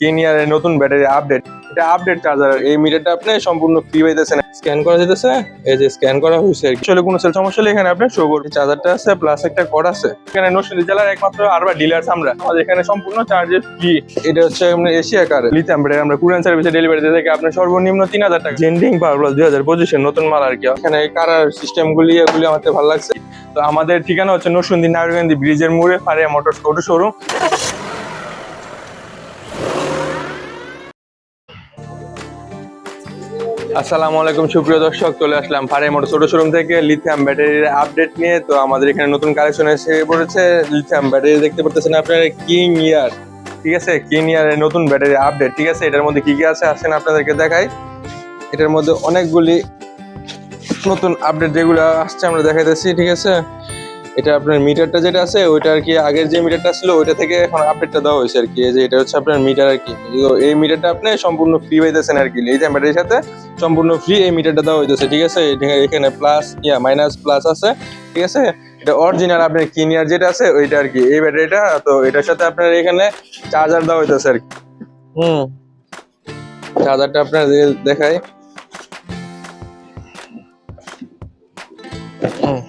কেনিয়ার নতুন battery update এটা আপডেট চার্জার এই মিটারটা আপনি সম্পূর্ণ ফ্রি পাইতেছেন। স্ক্যান করা যেতেছে এই যে স্ক্যান করা হয়েছে। আসলে কোনো সেল সমস্যা হলে এখানে আপনি শো করবেন। চার্জারটা আছে প্লাস একটা কড আছে। এখানে নরসিংদী জেলার একমাত্র আরবা ডিলার্স আমরা। আমাদের এখানে সম্পূর্ণ চার্জের ফ্রি এটা হচ্ছে আপনার এশিয়া কার লিথিয়াম ব্যাটারি আমরা কুরিয়ান সার্ভিসে ডেলিভারি দিয়ে থাকি আপনার সর্বনিম্ন তিন হাজার টাকা। জেন্ডিং পাওয়ার প্লাস দুই হাজার পঁচিশের নতুন মাল আর কি। এখানে কারার সিস্টেম গুলি, এগুলি আমাদের ভালো লাগছে। তো আমাদের ঠিকানা হচ্ছে নরসিংদী নারায়ণগঞ্জ ব্রিজের মোড়ে, ফারিয়া মোটর অটো শোরুম আসসালামু আলাইকুম, সুপ্রিয় দর্শক, চলে আসলাম ফারে মোটর ছোট শোরুম থেকে লিথিয়াম ব্যাটারির আপডেট নিয়ে। তো আমাদের এখানে নতুন কালেকশন এসে পড়েছে লিথিয়াম ব্যাটারি দেখতে পাচ্ছেন আপনারা কিং ইয়ার ঠিক আছে? কিং ইয়ারের নতুন ব্যাটারি আপডেট ঠিক আছে? এটার মধ্যে কি কি আছে? আসেন আপনাদেরকে দেখাই। এটার মধ্যে অনেকগুলি নতুন আপডেট যেগুলো আসছে আমরা দেখাইতেছি, ঠিক আছে? এটা আপনার মিটারটা যেটা আছে, ওইটা আর কি আগের যে মিটারটা ছিল, ওইটা থেকে এখন আপডেটটা দেওয়া হয়েছে আর কি। যে এটা হচ্ছে আপনার মিটার আর কি। এই মিটারটা আপনি সম্পূর্ণ ফ্রি পাইতেছেন আর কি। এই যে ব্যাটারির সাথে সম্পূর্ণ ফ্রি এই মিটারটা দেওয়া হইতেছে, ঠিক আছে? এখানে প্লাস ইয়া মাইনাস প্লাস আছে, ঠিক আছে? এটা অরিজিনাল আপনার কিনিয়ার যেটা আছে, ওইটা আর কি। এই ব্যাটারিটা তো এটার সাথে আপনার এখানে চার্জার দেওয়া হইতেছে আর কি। হুম। চার্জারটা আপনার দেখাই। হুম।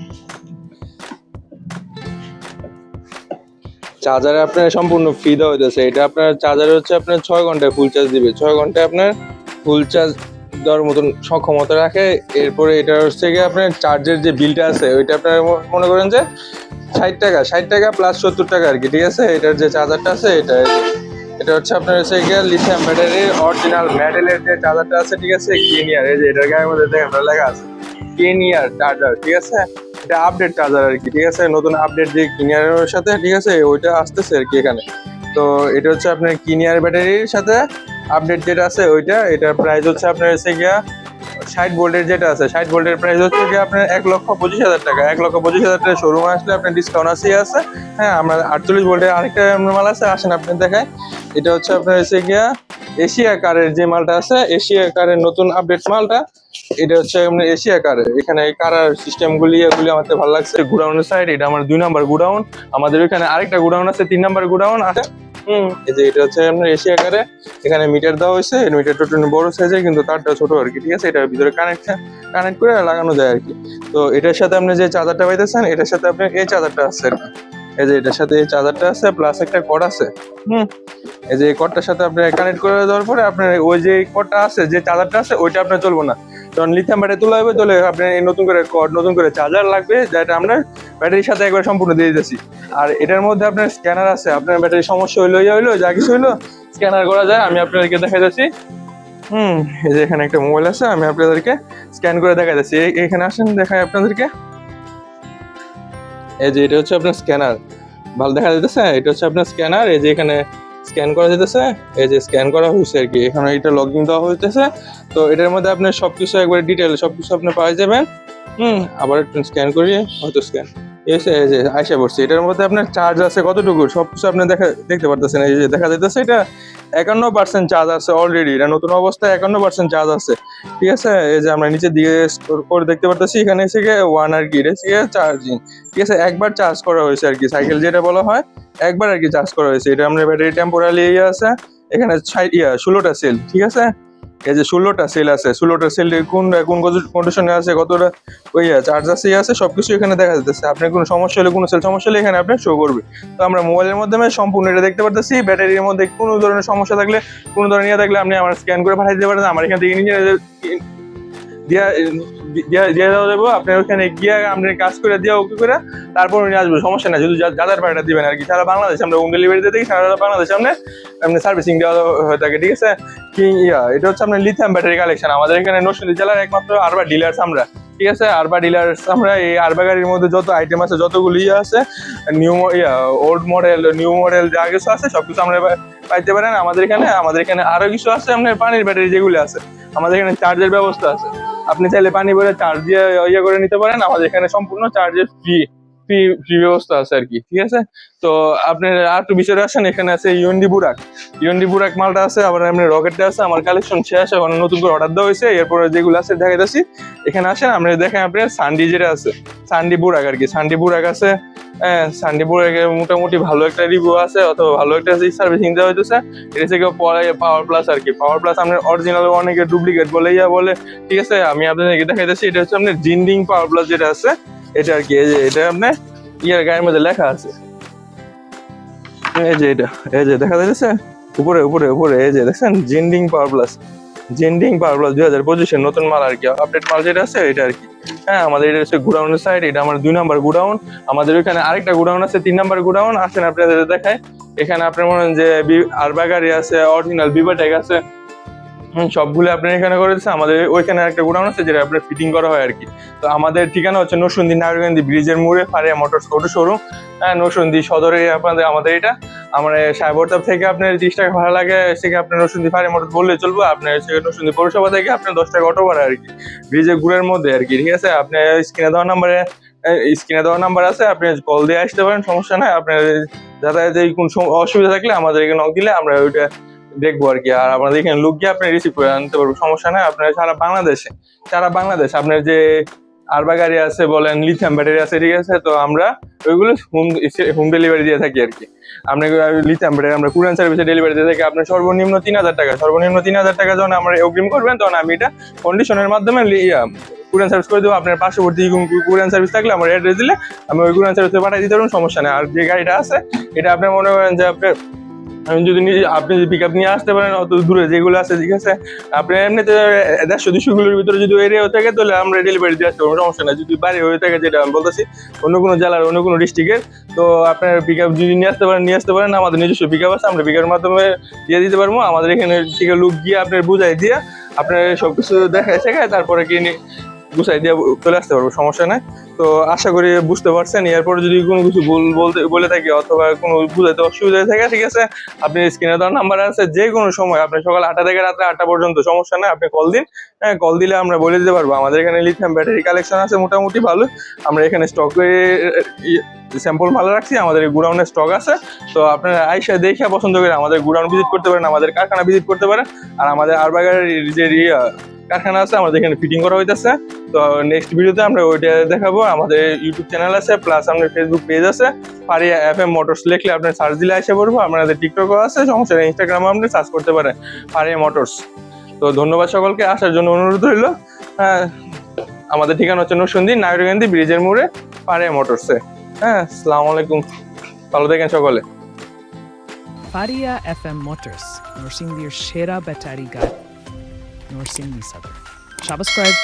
চার্জারে আপনার সম্পূর্ণ ফ্রি দেওয়া হইতেছে। এটা আপনার চার্জার হচ্ছে আপনার ছয় ঘন্টায় ফুল চার্জ দিবে। ছয় ঘন্টায় আপনার ফুল চার্জ দেওয়ার মতন সক্ষমতা রাখে। এরপরে এটা হচ্ছে গিয়ে আপনার চার্জের যে বিলটা আছে, ওইটা আপনার মনে করেন যে ষাট টাকা। ষাট টাকা প্লাস সত্তর টাকা আর কি, ঠিক আছে? এটার যে চার্জারটা আছে, এটা এটা হচ্ছে আপনার হচ্ছে গিয়ে লিথিয়াম ব্যাটারির অরিজিনাল মেডেলের যে চার্জারটা আছে, ঠিক আছে? কেনিয়ার এই যে এটার গায়ের মধ্যে দেখেন লেখা আছে। কেনিয়ার চার্জার ঠিক আছে? এটা আপডেট চার্জার আর কি ঠিক আছে? নতুন আপডেট যে কিনিয়ারের সাথে, ঠিক আছে? ওইটা আসতেছে আর কি এখানে। তো এটা হচ্ছে আপনার কিনিয়ার ব্যাটারির সাথে আপডেট যেটা আছে ওইটা, এটার প্রাইস হচ্ছে আপনার হচ্ছে গিয়া ষাট ভোল্টের যেটা আছে, ষাট ভোল্টের প্রাইস হচ্ছে গিয়ে আপনার এক লক্ষ পঁচিশ হাজার টাকা। এক লক্ষ পঁচিশ হাজার টাকা শোরুমে আসলে আপনার ডিসকাউন্ট আছে আছে। হ্যাঁ আমরা আটচল্লিশ ভোল্টের আরেকটা মাল আছে, আসেন আপনি দেখায় এটা হচ্ছে আপনার হচ্ছে গিয়া এশিয়া কারের যে মালটা আছে, এশিয়া কারের নতুন আপডেট মালটা, এটা হচ্ছে আপনার এশিয়া কারের। এখানে এই কারার সিস্টেম গুলি এগুলি আমাদের ভালো লাগছে। গুডাউনের সাইড এটা আমার দুই নাম্বার গুডাউন। আমাদের ওইখানে আরেকটা গুডাউন আছে, তিন নাম্বার গুডাউন আছে। হুম, এই যে এটা হচ্ছে আপনার এশিয়া এখানে মিটার দেওয়া হয়েছে বড় কিন্তু তারটা ছোট আর কি, ঠিক আছে? এটার ভিতরে কানেক্ট কানেক্ট করে লাগানো যায় আর কি। তো এটার সাথে আপনি যে চার্জারটা পাইতেছেন, এটার সাথে আপনি এই আর কি। এই যে এটার সাথে এই চার্জারটা আছে প্লাস একটা কড আছে। হুম? এই যে এই কডটার সাথে আপনি কানেক্ট করে দেওয়ার পরে আপনার ওই যে কডটা আছে, যে চার্জারটা আছে, ওইটা আপনার চলবে না। যখন লিথিয়াম ব্যাটারি তোলা হবে, তাহলে আপনার নতুন করে কড নতুন করে চার্জার লাগবে, যেটা আমরা ব্যাটারির সাথে একবার সম্পূর্ণ দিয়ে দিতেছি। আর এটার মধ্যে আপনার স্ক্যানার আছে, আপনার ব্যাটারির সমস্যা হইল, ইয়া হইল, যা কিছু হইল স্ক্যানার করা যায়, আমি আপনাদেরকে দেখা যাচ্ছি হুম, এই যে এখানে একটা মোবাইল আছে, আমি আপনাদেরকে স্ক্যান করে দেখা যাচ্ছি এখানে আসেন, দেখাই আপনাদেরকে। এই যে এটা হচ্ছে আপনার স্ক্যানার ভালো দেখা যাইতেছে? এটা হচ্ছে আপনার স্ক্যানার এই যে এখানে স্ক্যান করা যেতেছে এই যে স্ক্যান করা হয়েছে আর কি। এখানে এটা লগ ইন দেওয়া হইতেছে। তো এটার মধ্যে আপনার সবকিছু একবার ডিটেল সবকিছু আপনি পাওয়া যাবেন। হুম, আবার একটু স্ক্যান করিয়ে হয়তো স্ক্যান এসে এই যে আইসা পড়ছে, এটার মধ্যে আপনার চার্জ আছে কতটুকু? সবকিছু আপনি দেখা, দেখতে পারতেছেন, এই যে দেখা যাইতেছে এটা একান্ন পার্সেন্ট চার্জ আছে অলরেডি এটা নতুন অবস্থায় একান্ন পার্সেন্ট চার্জ আছে। ঠিক আছে? এই যে আমরা নিচে দিয়ে করে দেখতে পারতেছি, এখানে এসে ওয়ান আর কি, এটা চার্জিং ঠিক আছে? একবার চার্জ করা হয়েছে আর কি সাইকেল যেটা বলা হয়, একবার আর কি চার্জ করা হয়েছে। এটা আমরা ব্যাটারি টেম্পোরালি আছে, এখানে ছাই- ইয়া, ষোলোটা সেল ঠিক আছে? এই যে ষোলোটা সেল আছে, ষোলোটা সেল কোন কোন কন্ডিশনে আছে, কতটা ওই আছে ইয়ে আছে, সবকিছু এখানে দেখা যাচ্ছে আপনার কোনো সমস্যা হলে, কোনো সেল সমস্যা হলে এখানে আপনি শো করবে। তো আমরা মোবাইলের মাধ্যমে সম্পূর্ণ এটা দেখতে পারতেছি। ব্যাটারির মধ্যে কোনো ধরনের সমস্যা থাকলে, কোনো ধরনের ইয়ে থাকলে আপনি আমার স্ক্যান করে পাঠিয়ে দিতে পারেন। আমার এখান থেকে ইঞ্জিনিয়ার দিয়া দিয়া দেওয়া যাব আপনার ওখানে গিয়ে আপনি কাজ করে দিয়ে ওকে করে তারপর নিয়ে আসব। সমস্যা নাই, শুধু যাদের পাড়াটা দিবেন আর কি। সারা বাংলাদেশ আমরা হোম ডেলিভারি দিয়ে থাকি সারা বাংলাদেশ আমরা আপনি সার্ভিসিং দেওয়া হয়ে থাকে, ঠিক আছে? কিং ইয়া, এটা হচ্ছে আপনার লিথিয়াম ব্যাটারি কালেকশন আমাদের এখানে নরসিংদী জেলার একমাত্র আরবা ডিলার্স আমরা, ঠিক আছে? আরবা ডিলার্স আমরা এই আরবা গাড়ির মধ্যে যত আইটেম আছে, যতগুলো ইয়ে আছে নিউ ইয়া ওল্ড মডেল নিউ মডেল যা কিছু আছে, সবকিছু আমরা পা- পাইতে পারেন আমাদের এখানে। আমাদের এখানে আরও কিছু আছে, আপনার পানির ব্যাটারি যেগুলো আছে। আমাদের এখানে চার্জের ব্যবস্থা আছে। আপনি চাইলে পানি ভরে চার্জ দিয়ে ইয়ে করে নিতে পারেন। আমাদের এখানে সম্পূর্ণ চার্জেস ফ্রি ফ্রি ফ্রি ব্যবস্থা আছে আর কি, ঠিক আছে? তো আপনি আর একটু বিষয়ে আসেন, এখানে আছে ইউএনডি বুরাক ইউএনডি বুরাক মালটা আছে, আবার এমনি রকেটটা আছে, আমার কালেকশন শেষ, এখন নতুন করে অর্ডার দেওয়া হয়েছে, এরপরে যেগুলো আছে দেখাইতেছি। এখানে আসেন আপনি দেখেন আপনি সান্ডি যেটা আছে সান্ডি বুরাক আর কি। সান্ডি বুরাক আছে হ্যাঁ সান্ডিপুরে মোটামুটি ভালো একটা রিভিউ আছে, অথবা ভালো একটা সার্ভিসিং দেওয়া হইতেছে, এটা থেকে পরে পাওয়ার প্লাস আর কি। পাওয়ার প্লাস আপনার অরিজিনাল অনেকে ডুপ্লিকেট বলে ইয়া বলে, ঠিক আছে? আমি আপনাদেরকে দেখাইতেছি, এটা হচ্ছে আপনার জিন্ডিং পাওয়ার প্লাস যেটা আছে এটা আর কি, এই যে এটা আপনার ইয়ার গায়ের মধ্যে লেখা আছে। এই যে এটা, এই যে দেখা যাচ্ছে? উপরে উপরে উপরে, এই যে দেখছেন? জিন্ডিং পাওয়ার প্লাস জিন্ডিং পাওয়ার প্লাস দুই হাজার পঁচিশের নতুন মাল আর কি। আপডেট মাল যেটা আছে, এটা আর কি। হ্যাঁ আমাদের এটা হচ্ছে গুডাউনের সাইড এটা আমার দুই নাম্বার গুডাউন আমাদের ওইখানে আরেকটা গুডাউন আছে, তিন নাম্বার গুডাউন আসেন আপনাদের দেখায়। এখানে আপনার মনে যে আরবাগারি আছে অরিজিনাল বিবাটেক আছে। সবগুলো আপনার এখানে করেছে আমাদের ওইখানে একটা গোডাউন আছে যেটা আপনার ফিটিং করা হয় আর কি তো আমাদের ঠিকানা হচ্ছে নরসুন্দি নারায়ণগঞ্জি ব্রিজের মোড়ে, ফারিয়া মোটরস অটো শোরুম হ্যাঁ নরসুন্দি সদরে আপনাদের, আমাদের এটা। আমার সাহেবরতাব থেকে আপনার তিরিশ টাকা ভাড়া লাগে, সেখানে আপনার নরসুন্দি ফারিয়া মোটরস বললে চলবে, আপনার সেখানে নরসুন্দি পৌরসভা থেকে আপনার দশ টাকা অটো ভাড়া আর কি ব্রিজের গুড়ের মধ্যে আর কি ঠিক আছে? আপনার স্ক্রিনে দেওয়া নাম্বারে স্ক্রিনে দেওয়া নাম্বার আছে, আপনি কল দিয়ে আসতে পারেন, সমস্যা নাই। আপনার যাতায়াতে কোন অসুবিধা থাকলে আমাদের এখানে দিলে আমরা ওইটা দেখব আর কি। আর আপনাদের এখানে লোক গিয়ে আপনি রিসিভ করে আনতে পারব? সমস্যা নাই, আপনার সারা বাংলাদেশে, সারা বাংলাদেশ, আপনার যে আরবা গাড়ি আছে বলেন লিথিয়াম ব্যাটারি আছে, ঠিক আছে? তো আমরা ওইগুলো হোম হোম ডেলিভারি দিয়ে থাকি আর কি। আপনার লিথিয়াম ব্যাটারি আমরা কুরিয়ান সার্ভিসে ডেলিভারি দিয়ে থাকি। আপনার সর্বনিম্ন তিন হাজার টাকা, সর্বনিম্ন তিন হাজার টাকা যখন আমরা অগ্রিম করবেন, তখন আমি এটা কন্ডিশনের মাধ্যমে কুরিয়ান সার্ভিস করে দেবো। আপনার পার্শ্ববর্তী কুরিয়ান সার্ভিস থাকলে আমার অ্যাড্রেস দিলে আমি ওই কুরিয়ান সার্ভিসে পাঠিয়ে দিতে পারবেন সমস্যা নেই। আর যে গাড়িটা আছে, এটা আপনি মনে করেন যে আপনার যদি নিজে, আপনি যদি পিক আপ নিয়ে আসতে পারেন, অত দূরে যেগুলো আছে, ঠিক আছে? আপনি এমনিতে দেড়শো, দুশো কিলোর ভিতরে যদি এরিয়া হয়ে থাকে, তাহলে আমরা ডেলিভারি দিয়ে আসতে পারব, সমস্যা নাই। যদি বাইরে হয়ে থাকে, যেটা আমি বলতেছি, অন্য কোনো জেলার, অন্য কোনো ডিস্ট্রিক্টের তো আপনার পিক আপ যদি নিয়ে আসতে পারেন, নিয়ে আসতে পারেন, আমাদের নিজস্ব পিক আপ আছে, আমরা পিক আপের মাধ্যমে দিয়ে দিতে পারব। আমাদের এখানে থেকে লুক গিয়ে আপনার বুঝাই দিয়ে আপনার সব কিছু দেখায়, শেখায়, তারপরে কিনে গুছাই দিয়ে চলে আসতে পারব, সমস্যা নাই। তো আশা করি বুঝতে পারছেন, এরপর যদি কোনো কিছু ভুল বলতে, বলে থাকি অথবা কোনো বুঝাইতে অসুবিধা থাকে, ঠিক আছে? আপনি স্ক্রিনে দেওয়ার নাম্বার আছে, যে কোনো সময়, আপনি সকাল আটটা থেকে রাত্রে আটটা পর্যন্ত, সমস্যা নাই, আপনি কল দিন। হ্যাঁ কল দিলে আমরা বলে দিতে পারব। আমাদের এখানে লিথিয়াম ব্যাটারি কালেকশন আছে, মোটামুটি ভালো। আমরা এখানে স্টকে স্যাম্পল মাল রাখছি, আমাদের গুডাউনের স্টক আছে। তো আপনারা আইসা দেখে পছন্দ করে আমাদের গুডাউন ভিজিট করতে পারেন, আমাদের কারখানা ভিজিট করতে পারেন। আর আমাদের আরবাগার যে ইয়া কারখানা আছে, আমাদের এখানে ফিটিং করা হইতেছে। তো নেক্সট ভিডিওতে আমরা ওইটা দেখাবো। আমাদের ইউটিউব চ্যানেল আছে প্লাস আমাদের ফেসবুক পেজ আছে। পারিয়া এফ এম মোটরস লিখলে আপনার সার্চ দিলে এসে পড়ব। আপনাদের টিকটকও আছে, সমস্যা নেই ইনস্টাগ্রামে আপনি সার্চ করতে পারেন। পারিয়া মোটরস তো ধন্যবাদ সকলকে, আসার জন্য অনুরোধ রইল। হ্যাঁ আমাদের ঠিকানা হচ্ছে নরসিংদী নাগরিকান্দি ব্রিজের মোড়ে পারিয়া মোটরসে হ্যাঁ আসসালামু আলাইকুম। ভালো থাকেন সকলে। ফারিয়া এফ এম মোটরস নরসিংদীর সেরা ব্যাটারি গাড়ি। নরসিংদী সাদর সাবস্ক্রাইব